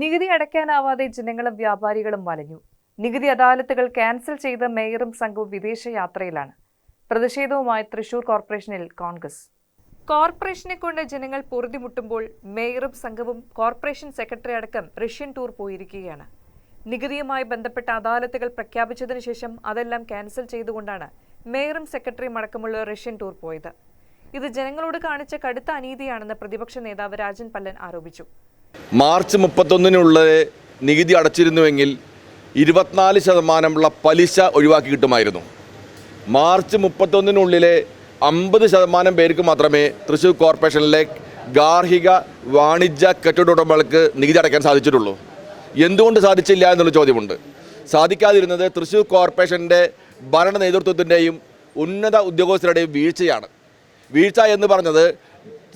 നികുതി അടയ്ക്കാനാവാതെ ജനങ്ങളും വ്യാപാരികളും വലഞ്ഞു നികുതി അദാലത്തുകൾ ക്യാൻസൽ ചെയ്ത മേയറും സംഘവും വിദേശ യാത്രയിലാണ് പ്രതിഷേധവുമായി തൃശൂർ കോർപ്പറേഷനിൽ കോൺഗ്രസ്. കോർപ്പറേഷനെ കൊണ്ട് ജനങ്ങൾ പൊറുതിമുട്ടുമ്പോൾ മേയറും സംഘവും കോർപ്പറേഷൻ സെക്രട്ടറി അടക്കം റഷ്യൻ ടൂർ പോയിരിക്കുകയാണ്. നികുതിയുമായി ബന്ധപ്പെട്ട അദാലത്തുകൾ പ്രഖ്യാപിച്ചതിനു ശേഷം അതെല്ലാം ക്യാൻസൽ ചെയ്തുകൊണ്ടാണ് മേയറും സെക്രട്ടറിയും അടക്കമുള്ള റഷ്യൻ ടൂർ പോയത്. ഇത് ജനങ്ങളോട് കാണിച്ച കടുത്ത അനീതിയാണെന്ന് പ്രതിപക്ഷ നേതാവ് രാജൻ പല്ലൻ ആരോപിച്ചു. മാർച്ച് മുപ്പത്തൊന്നിനുള്ള നികുതി അടച്ചിരുന്നുവെങ്കിൽ ഇരുപത്തിനാല് ശതമാനമുള്ള പലിശ ഒഴിവാക്കി കിട്ടുമായിരുന്നു. മാർച്ച് മുപ്പത്തൊന്നിനുള്ളിലെ അമ്പത് ശതമാനം പേർക്ക് മാത്രമേ തൃശ്ശൂർ കോർപ്പറേഷനിലെ ഗാർഹിക വാണിജ്യ കെട്ടിടോടമകൾക്ക് നികുതി അടയ്ക്കാൻ സാധിച്ചിട്ടുള്ളൂ. എന്തുകൊണ്ട് സാധിച്ചില്ല എന്നുള്ള ചോദ്യമുണ്ട്. സാധിക്കാതിരുന്നത് തൃശ്ശൂർ കോർപ്പറേഷന്റെ ഭരണ നേതൃത്വത്തിന്റെയും ഉന്നത ഉദ്യോഗസ്ഥരുടെയും വീഴ്ചയാണ്. വീഴ്ച എന്ന് പറഞ്ഞത്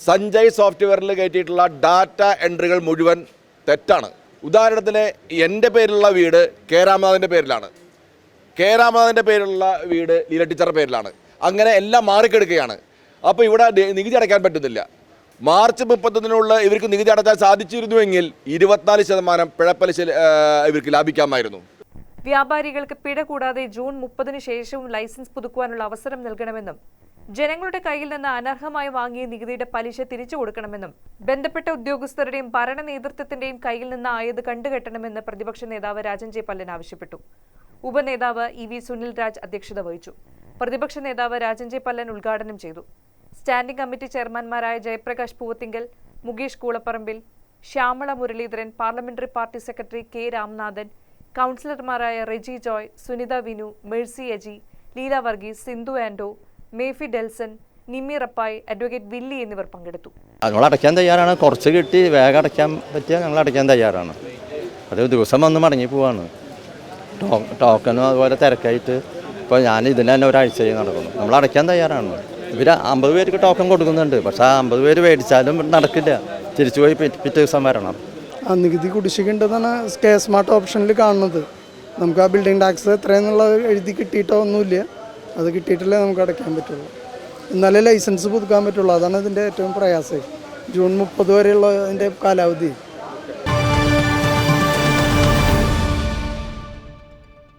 സഞ്ജയ് സോഫ്റ്റ്വെയറിൽ കയറ്റിയിട്ടുള്ള ഡാറ്റ എൻട്രികൾ മുഴുവൻ തെറ്റാണ്. ഉദാഹരണത്തിന് എന്റെ പേരിലുള്ള വീട് കെ പേരിലാണ്. കെ പേരിലുള്ള വീട് ലീല ടീച്ചറുടെ പേരിലാണ്. അങ്ങനെ എല്ലാം മാറിക്കെടുക്കുകയാണ്. അപ്പോൾ ഇവിടെ നികുതി അടയ്ക്കാൻ പറ്റുന്നില്ല. മാർച്ച് മുപ്പത്തൊന്നിനുള്ള ഇവർക്ക് നികുതി അടച്ചാൽ സാധിച്ചിരുന്നുവെങ്കിൽ ഇരുപത്തിനാല് ശതമാനം പിഴപ്പലിശ ഇവർക്ക് ലാഭിക്കാമായിരുന്നു. വ്യാപാരികൾക്ക് പിഴ കൂടാതെ ജൂൺ മുപ്പതിന് ശേഷവും ലൈസൻസ് പുതുക്കുവാനുള്ള അവസരം നൽകണമെന്നും ജനങ്ങളുടെ കയ്യിൽ നിന്ന് അനർഹമായി വാങ്ങിയ നികുതിയുടെ പലിശ തിരിച്ചു കൊടുക്കണമെന്നും ബന്ധപ്പെട്ട ഉദ്യോഗസ്ഥരുടെയും ഭരണ നേതൃത്വത്തിന്റെയും കയ്യിൽ നിന്ന് ആയത് കണ്ടുകെട്ടണമെന്ന് പ്രതിപക്ഷ നേതാവ് രാജൻ ജെ പല്ലൻ ആവശ്യപ്പെട്ടു. ഉപനേതാവ് ഇ വി സുനിൽ രാജ് അധ്യക്ഷത വഹിച്ചു. പ്രതിപക്ഷ നേതാവ് രാജൻ ജെ പല്ലൻ ഉദ്ഘാടനം ചെയ്തു. Standing committee ചെയർമാൻമാരായ Jayaprakash Poovathinkal Mukesh Koolapparambil Shyamala Muraleedharan parliamentary party secretary K Ramnathan കൗൺസിലർമാരായ Reji Joy Sunitha Vinu Mercy Aji Leela Varghese Sindhu Ando Mefi Delson Nimmi Rappai advocate Willy എന്നിവർ പങ്കെടുത്തു. ഞങ്ങൾ അടയ്ക്കാൻ തയ്യാറാണ്. കുറച്ച് കിട്ടി വേഗം അടയ്ക്കാൻ പറ്റിയാൽ ഞങ്ങൾ അടയ്ക്കാൻ തയ്യാറാണ്. അത് ദിവസം വന്ന് മടങ്ങി പോവാണ്. ടോക്കനും അതുപോലെ തിരക്കായിട്ട് ഇപ്പോൾ ഞാൻ ഇതിന് തന്നെ ഒരാഴ്ചയായി നടക്കുന്നു. നമ്മൾ അടയ്ക്കാൻ തയ്യാറാണ്. ഇവർ അമ്പത് പേർക്ക് ടോക്കൺ കൊടുക്കുന്നുണ്ട്. പക്ഷെ ആ അമ്പത് പേര് മേടിച്ചാലും നടക്കില്ല. തിരിച്ചു പോയി പിറ്റേ പിറ്റേ ദിവസം വരണം. ആ നികുതി കുടിശ്ശിക്കേണ്ടതാണ് കെ സ്മാർട്ട് ഓപ്ഷനിൽ കാണുന്നത്. നമുക്ക് ആ ബിൽഡിംഗ് ടാക്സ് എത്രയെന്നുള്ള എഴുതി കിട്ടിയിട്ടോ ഒന്നുമില്ല. അത് കിട്ടിയിട്ടില്ലേ നമുക്ക് അടയ്ക്കാൻ പറ്റുള്ളൂ. എന്നാലേ ലൈസൻസ് പുതുക്കാൻ പറ്റുള്ളൂ. അതാണ് ഇതിന്റെ ഏറ്റവും പ്രയാസം. ജൂൺ മുപ്പത് വരെയുള്ള അതിന്റെ കാലാവധി.